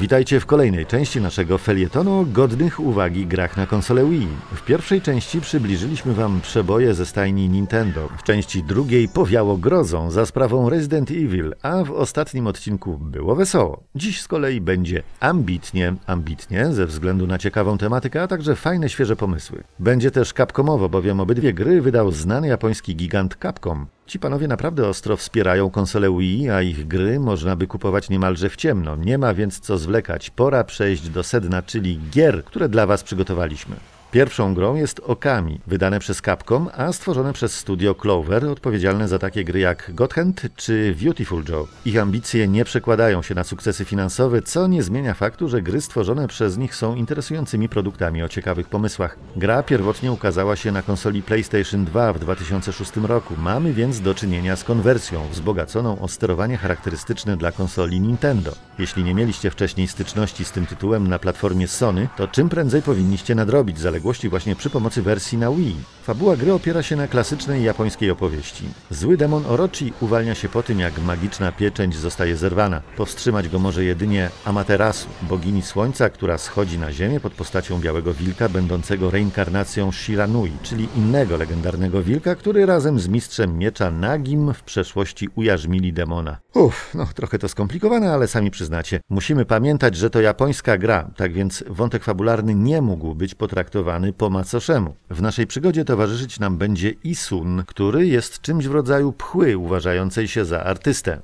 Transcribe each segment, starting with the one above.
Witajcie w kolejnej części naszego felietonu godnych uwagi grach na konsolę Wii. W pierwszej części przybliżyliśmy Wam przeboje ze stajni Nintendo. W części drugiej powiało grozą za sprawą Resident Evil, a w ostatnim odcinku było wesoło. Dziś z kolei będzie ambitnie, ambitnie ze względu na ciekawą tematykę, a także fajne, świeże pomysły. Będzie też Capcomowo, bowiem obydwie gry wydał znany japoński gigant Capcom. Ci panowie naprawdę ostro wspierają konsolę Wii, a ich gry można by kupować niemalże w ciemno. Nie ma więc co zwlekać. Pora przejść do sedna, czyli gier, które dla Was przygotowaliśmy. Pierwszą grą jest Okami, wydane przez Capcom, a stworzone przez studio Clover, odpowiedzialne za takie gry jak God Hand czy Beautiful Joe. Ich ambicje nie przekładają się na sukcesy finansowe, co nie zmienia faktu, że gry stworzone przez nich są interesującymi produktami o ciekawych pomysłach. Gra pierwotnie ukazała się na konsoli PlayStation 2 w 2006 roku. Mamy więc do czynienia z konwersją wzbogaconą o sterowanie charakterystyczne dla konsoli Nintendo. Jeśli nie mieliście wcześniej styczności z tym tytułem na platformie Sony, to czym prędzej powinniście nadrobić zaległości zaległości właśnie przy pomocy wersji na Wii. Fabuła gry opiera się na klasycznej japońskiej opowieści. Zły demon Orochi uwalnia się po tym, jak magiczna pieczęć zostaje zerwana. Powstrzymać go może jedynie Amaterasu, bogini słońca, która schodzi na ziemię pod postacią białego wilka, będącego reinkarnacją Shiranui, czyli innego legendarnego wilka, który razem z mistrzem miecza Nagim w przeszłości ujarzmili demona. Uff, no trochę to skomplikowane, ale sami przyznacie. Musimy pamiętać, że to japońska gra, tak więc wątek fabularny nie mógł być potraktowany po macoszemu. W naszej przygodzie towarzyszyć nam będzie Isun, który jest czymś w rodzaju pchły uważającej się za artystę.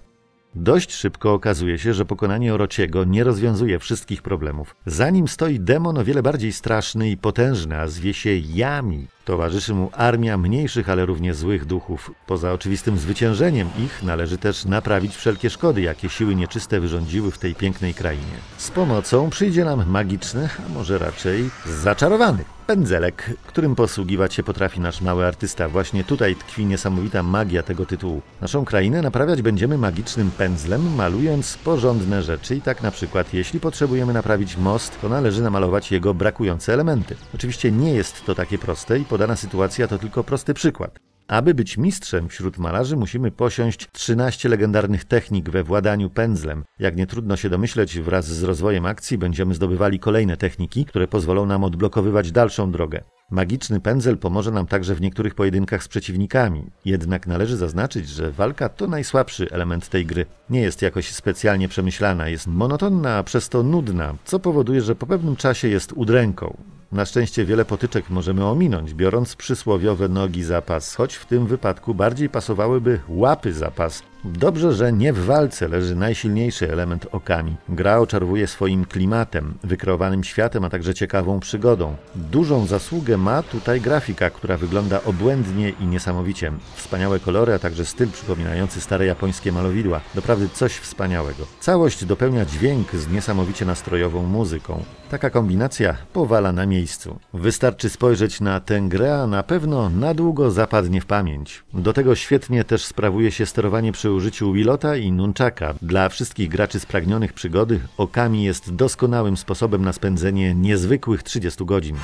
Dość szybko okazuje się, że pokonanie Orociego nie rozwiązuje wszystkich problemów. Za nim stoi demon o wiele bardziej straszny i potężny, a zwie się Yami. Towarzyszy mu armia mniejszych, ale równie złych duchów. Poza oczywistym zwyciężeniem ich należy też naprawić wszelkie szkody, jakie siły nieczyste wyrządziły w tej pięknej krainie. Z pomocą przyjdzie nam magiczny, a może raczej zaczarowany pędzelek, którym posługiwać się potrafi nasz mały artysta. Właśnie tutaj tkwi niesamowita magia tego tytułu. Naszą krainę naprawiać będziemy magicznym pędzlem, malując porządne rzeczy i tak na przykład jeśli potrzebujemy naprawić most, to należy namalować jego brakujące elementy. Oczywiście nie jest to takie proste i podana sytuacja to tylko prosty przykład. Aby być mistrzem wśród malarzy, musimy posiąść 13 legendarnych technik we władaniu pędzlem. Jak nie trudno się domyśleć, wraz z rozwojem akcji będziemy zdobywali kolejne techniki, które pozwolą nam odblokowywać dalszą drogę. Magiczny pędzel pomoże nam także w niektórych pojedynkach z przeciwnikami. Jednak należy zaznaczyć, że walka to najsłabszy element tej gry. Nie jest jakoś specjalnie przemyślana, jest monotonna, a przez to nudna, co powoduje, że po pewnym czasie jest udręką. Na szczęście wiele potyczek możemy ominąć, biorąc przysłowiowe nogi za pas, choć w tym wypadku bardziej pasowałyby łapy za pas, Dobrze, że nie w walce leży najsilniejszy element okami. Gra oczarowuje swoim klimatem, wykreowanym światem, a także ciekawą przygodą. Dużą zasługę ma tutaj grafika, która wygląda obłędnie i niesamowicie. Wspaniałe kolory, a także styl przypominający stare japońskie malowidła. Doprawdy coś wspaniałego. Całość dopełnia dźwięk z niesamowicie nastrojową muzyką. Taka kombinacja powala na miejscu. Wystarczy spojrzeć na tę grę, a na pewno na długo zapadnie w pamięć. Do tego świetnie też sprawuje się sterowanie przy użyciu Wilota i Nunchaka. Dla wszystkich graczy spragnionych przygody Okami jest doskonałym sposobem na spędzenie niezwykłych 30 godzin.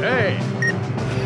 Hey.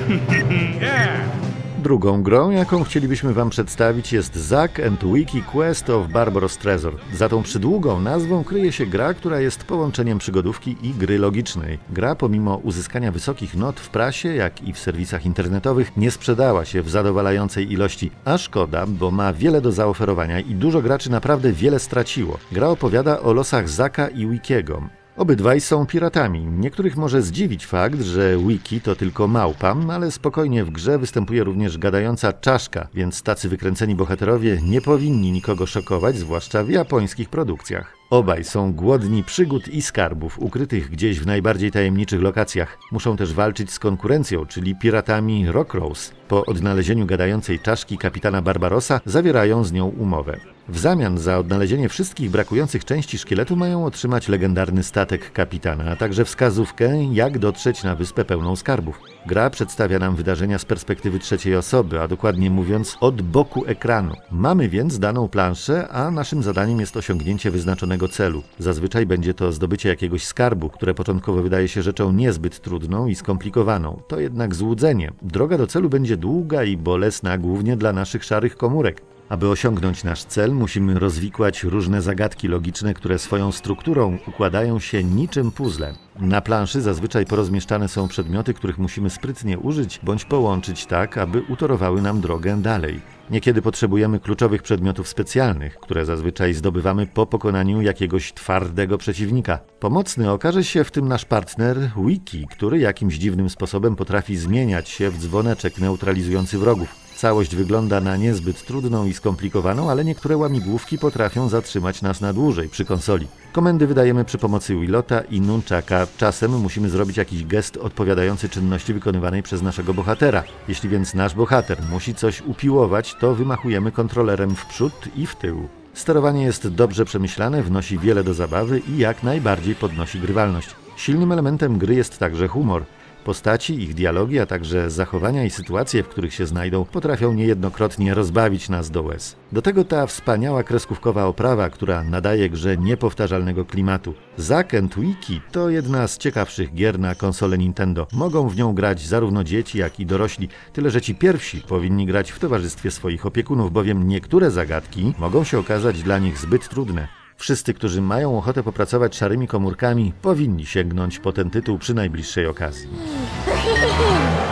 yeah. Drugą grą, jaką chcielibyśmy Wam przedstawić jest Zack and Wiki Quest of Barbaros Treasure. Za tą przydługą nazwą kryje się gra, która jest połączeniem przygodówki i gry logicznej. Gra pomimo uzyskania wysokich not w prasie, jak i w serwisach internetowych nie sprzedała się w zadowalającej ilości, a szkoda, bo ma wiele do zaoferowania i dużo graczy naprawdę wiele straciło. Gra opowiada o losach Zaka i Wikiego. Obydwaj są piratami. Niektórych może zdziwić fakt, że Wiki to tylko małpa, ale spokojnie w grze występuje również gadająca czaszka, więc tacy wykręceni bohaterowie nie powinni nikogo szokować, zwłaszcza w japońskich produkcjach. Obaj są głodni przygód i skarbów ukrytych gdzieś w najbardziej tajemniczych lokacjach. Muszą też walczyć z konkurencją, czyli piratami Rockrose. Po odnalezieniu gadającej czaszki kapitana Barbarossa zawierają z nią umowę. W zamian za odnalezienie wszystkich brakujących części szkieletu mają otrzymać legendarny statek kapitana, a także wskazówkę, jak dotrzeć na wyspę pełną skarbów. Gra przedstawia nam wydarzenia z perspektywy trzeciej osoby, a dokładnie mówiąc od boku ekranu. Mamy więc daną planszę, a naszym zadaniem jest osiągnięcie wyznaczonego celu. Zazwyczaj będzie to zdobycie jakiegoś skarbu, które początkowo wydaje się rzeczą niezbyt trudną i skomplikowaną. To jednak złudzenie. Droga do celu będzie długa i bolesna, głównie dla naszych szarych komórek. Aby osiągnąć nasz cel, musimy rozwikłać różne zagadki logiczne, które swoją strukturą układają się niczym puzzle. Na planszy zazwyczaj porozmieszczane są przedmioty, których musimy sprytnie użyć bądź połączyć tak, aby utorowały nam drogę dalej. Niekiedy potrzebujemy kluczowych przedmiotów specjalnych, które zazwyczaj zdobywamy po pokonaniu jakiegoś twardego przeciwnika. Pomocny okaże się w tym nasz partner Wiki, który jakimś dziwnym sposobem potrafi zmieniać się w dzwoneczek neutralizujący wrogów. Całość wygląda na niezbyt trudną i skomplikowaną, ale niektóre łamigłówki potrafią zatrzymać nas na dłużej przy konsoli. Komendy wydajemy przy pomocy Willota i Nunchaka. Czasem musimy zrobić jakiś gest odpowiadający czynności wykonywanej przez naszego bohatera. Jeśli więc nasz bohater musi coś upiłować, to wymachujemy kontrolerem w przód i w tył. Sterowanie jest dobrze przemyślane, wnosi wiele do zabawy i jak najbardziej podnosi grywalność. Silnym elementem gry jest także humor. Postaci, ich dialogi, a także zachowania i sytuacje, w których się znajdą, potrafią niejednokrotnie rozbawić nas do łez. Do tego ta wspaniała kreskówkowa oprawa, która nadaje grze niepowtarzalnego klimatu. Zack and Wiki to jedna z ciekawszych gier na konsolę Nintendo. Mogą w nią grać zarówno dzieci, jak i dorośli, tyle że ci pierwsi powinni grać w towarzystwie swoich opiekunów, bowiem niektóre zagadki mogą się okazać dla nich zbyt trudne. Wszyscy, którzy mają ochotę popracować szarymi komórkami, powinni sięgnąć po ten tytuł przy najbliższej okazji.